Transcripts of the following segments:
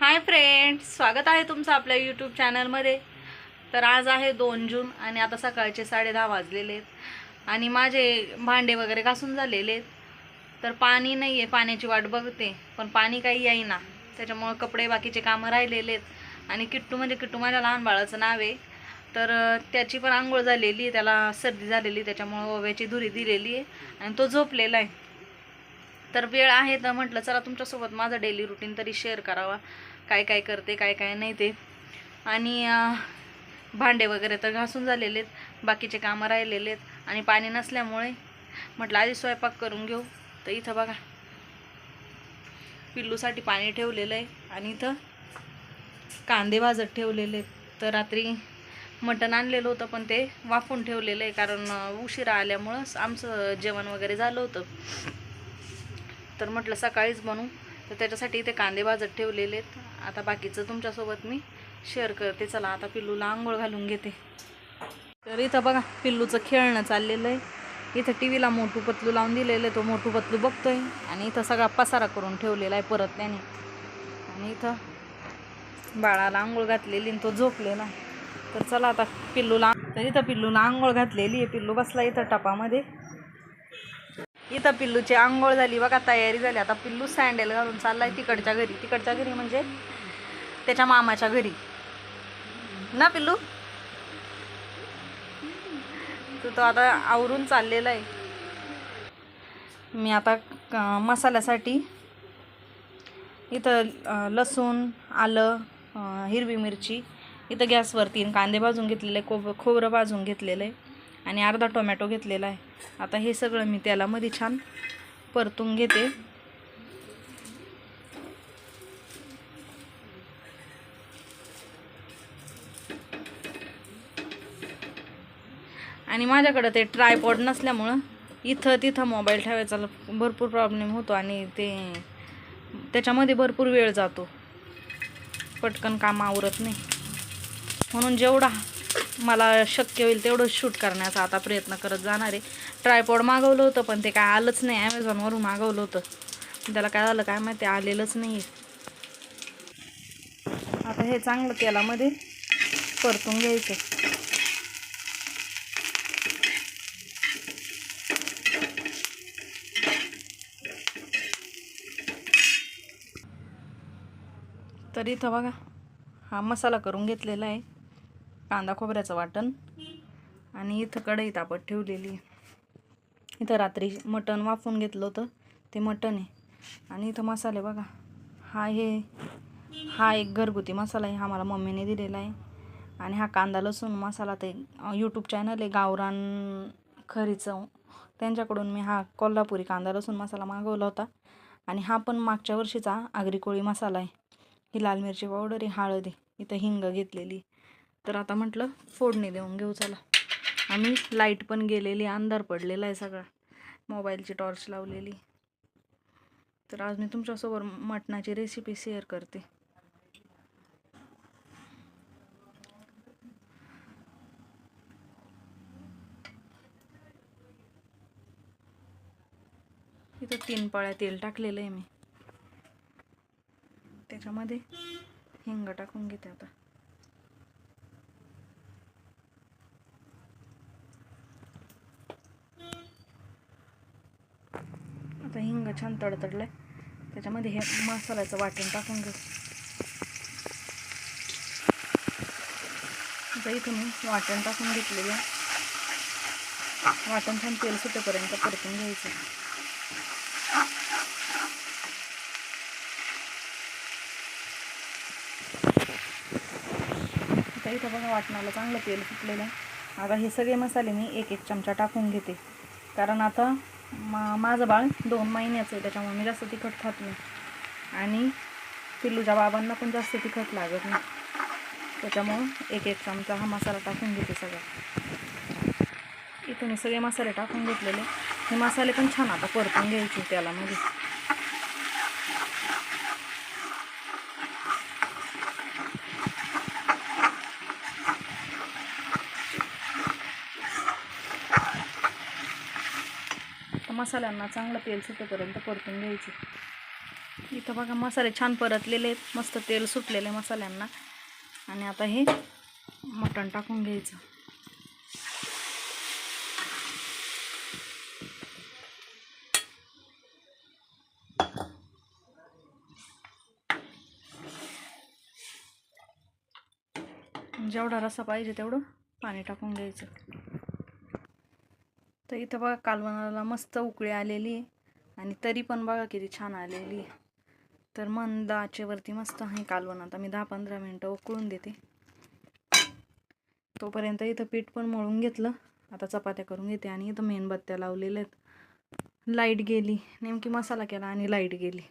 Hi friends स्वागत आहे तुमचं आपल्या यूट्यूब चॅनलमध्ये. तर आज आहे दोन जून आणि आता सकाळचे साडे दहा वाजलेले आहेत. आणि माझे भांडे वगैरे घासून झालेले आहेत. तर पाणी नाही आहे पाण्याची वाट बघते. पण पाणी काही येईना. त्याच्यामुळं कपडे बाकीचे कामं राहिलेले आहेत. आणि किट्टू म्हणजे किट्टू माझ्या लहान बाळाचं नाव आहे. तर त्याची पण आंघोळ झालेली आहे. त्याला सर्दी झालेली त्याच्यामुळं ओव्याची धुरी दिलेली आहे. आणि तो झोपलेला आहे. तर वेळ आहे तर म्हटलं चला तुमच्यासोबत माझं डेली रुटीन तरी शेअर करावा. काय काय करते काय काय नाही ते. आणि भांडे वगैरे तर घासून झालेले आहेत. बाकीचे कामं राहिलेले आहेत. आणि पाणी नसल्यामुळे म्हटलं आधी स्वयंपाक करून घेऊ. तर इथं बघा पिल्लूसाठी पाणी ठेवलेलं आहे. आणि इथं कांदे भाजत ठेवलेले आहेत. तर रात्री मटण आणलेलं होतं पण ते वाफून ठेवलेलं आहे. कारण उशिरा आल्यामुळं आमचं जेवण वगैरे झालं होतं. तर म्हटलं सकाळीच बनवू. तर त्याच्यासाठी इथे कांदे भाजत ठेवलेले आहेत. आता बाकीचं तुमच्यासोबत मी शेअर करते. चला आता पिल्लूला आंघोळ घालून घेते. तर इथं बघा पिल्लूचं खेळणं चाललेलं आहे. इथं टी व्हीला मोठू पतलू लावून दिलेलं आहे. तो मोठू पतलू बघतोय. आणि इथं सगळा पसारा करून ठेवलेला आहे परत त्याने. आणि इथं बाळाला आंघोळ घातलेली आणि तो झोपलेला. तर चला आता पिल्लूला तर इथं पिल्लूला आंघोळ घातलेली आहे. पिल्लू बसला इथं टपामध्ये. इथं पिल्लूची आंघोळ झाली बघा तयारी झाली. आता पिल्लू सँडल घालून चाललाय तिकडच्या घरी. तिकडच्या घरी म्हणजे त्याच्या मामाच्या घरी. ना पिल्लू? तर तो आता आवरून चाललेला आहे. मी आता मसाल्यासाठी इथं लसूण आलं हिरवी मिरची इथं गॅसवरती कांदे भाजून घेतलेले खोब खोबरं भाजून घेतलेलं आहे आणि अर्धा टोमॅटो घेतलेला आहे. आता हे सगळं मी त्याला मध्ये छान परतून घेते. आणि माझ्याकडं ते ट्रायपॉड नसल्यामुळं इथं तिथं मोबाईल ठेवायचा भरपूर प्रॉब्लेम होतो आणि ते त्याच्यामध्ये भरपूर वेळ जातो. पटकन काम आवरत नाही. म्हणून जेवढा मला शक्य होईल तेवढं शूट करण्याचा आता प्रयत्न करत जाणार आहे. ट्रायपॉड मागवलं होतं पण ते काय आलंच नाही. ॲमेझॉनवरून मागवलं होतं. त्याला काय झालं काय माहिती? आलेलंच नाही आता हे चांगलं तेलामध्ये परतून घ्यायचं. तर इथं बघा हा मसाला करून घेतलेला आहे. कांदा खोबऱ्याचं वाटण. आणि इथं कढई तापत ठेवलेली. आहे इथं रात्री मटण वाफून घेतलं होतं. ते मटण आहे. आणि इथं मसाले बघा. हा हे हा एक घरगुती मसाला आहे. हा मला मम्मीने दिलेला आहे. आणि हा कांदा लसूण मसाला ते यूट्यूब चॅनल आहे. गावरान खरीचं. त्यांच्याकडून मी हा कोल्हापुरी कांदा लसूण मसाला मागवला होता. आणि हा पण मागच्या वर्षीचा आगरी कोळी मसाला आहे. ही लाल मिरची पावडर आहे. हळद आहे. इथं हिंग घेतलेली. तर आता म्हटलं फोडणी देऊन घेऊ चला. आम्ही लाइट पण गेलेली अंधार पडलेला आहे सगळा. मोबाईलची टॉर्च लावलेली. तर आज मी तुमच्यासोबत मटणाची रेसिपी शेअर करते. इथं तीन पाळ्या तेल टाकलेलं आहे मी. त्याच्यामध्ये हिंग टाकून घेते आता. छान तडतडलं आहे त्याच्यामध्ये हे मसाल्याचं वाटण टाकून घेऊ. आता इथं मी वाटण टाकून घेतलेलं आहे. वाटण छान तेल सुटेपर्यंत परतून घ्यायचं. आता इथं बघा वाटणाला चांगलं तेल सुटलेलं आहे. आता हे सगळे मसाले मी एक एक चमचा टाकून घेते. कारण आता मा माझं बाळ दोन महिन्याचं आहे त्याच्यामुळे मी जास्त तिखट खात नाही. आणि पिल्लूच्या बाबांना पण जास्त तिखट लागत नाही. त्याच्यामुळं एक एक चमचा हा मसाला टाकून घेते सगळा. इथून सगळे मसाले टाकून घेतलेले. हे मसाले पण छान आता परतून घ्यायचे त्याला म्हणजे मसाल्यांना चांगलं तेल सुटेपर्यंत परतून घ्यायचे. इथं बघा मसाले छान परतलेले आहेत. मस्त तेल सुटलेले आहे मसाल्यांना. आणि आता हे मटण टाकून घ्यायचं. जेवढा रसा पाहिजे तेवढं पाणी टाकून घ्यायचं. तर इथं बघा कालवणाला मस्त उकळी आलेली आहे आणि तरी पण बघा किती छान आलेली. तर मंद आचेवरती मस्त आहे कालवण. आता मी दहा पंधरा मिनटं उकळून देते. तोपर्यंत इथं पीठ पण मळून घेतलं. आता चपात्या करून घेते आणि इथं मेणबत्त्या लावलेल्या आहेत. लाइट गेली. नेमकी मसाला केला आणि लाइट गेली.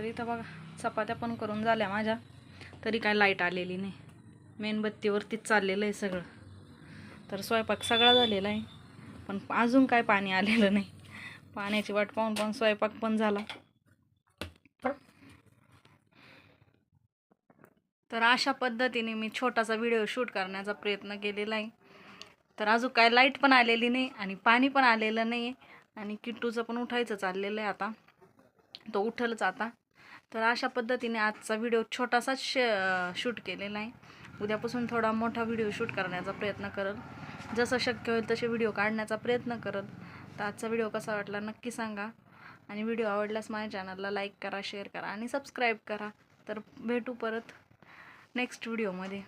तर इथं बघा चपात्या पण करून झाल्या माझ्या. तरी काय लाइट आलेली नाही. मेणबत्तीवरतीच चाललेलं आहे सगळं. तर स्वयंपाक सगळा झालेला आहे. पण अजून काय पाणी आलेलं नाही. पाण्याची वाट पाहून पाहून स्वयंपाक पण झाला. तर अशा पद्धतीने मी छोटासा व्हिडिओ शूट करण्याचा प्रयत्न केलेला आहे. तर अजून काय लाइट पण आलेली नाही आणि पाणी पण आलेलं नाही आहे आणि किट्टूचं पण उठायचं चाललेलं आहे आता. तो उठलच आता. तर अशा पद्धतीने आजचा व्हिडिओ छोटासाच श शूट केलेला आहे. उद्यापासून थोडा मोठा व्हिडिओ शूट करण्याचा प्रयत्न करल. जसं शक्य होईल तसे व्हिडिओ काढण्याचा प्रयत्न करल. तर आजचा व्हिडिओ कसा वाटला नक्की सांगा. आणि व्हिडिओ आवडल्यास माझ्या चॅनलला लाईक करा शेअर करा आणि सबस्क्राईब करा. तर भेटू परत नेक्स्ट व्हिडिओमध्ये.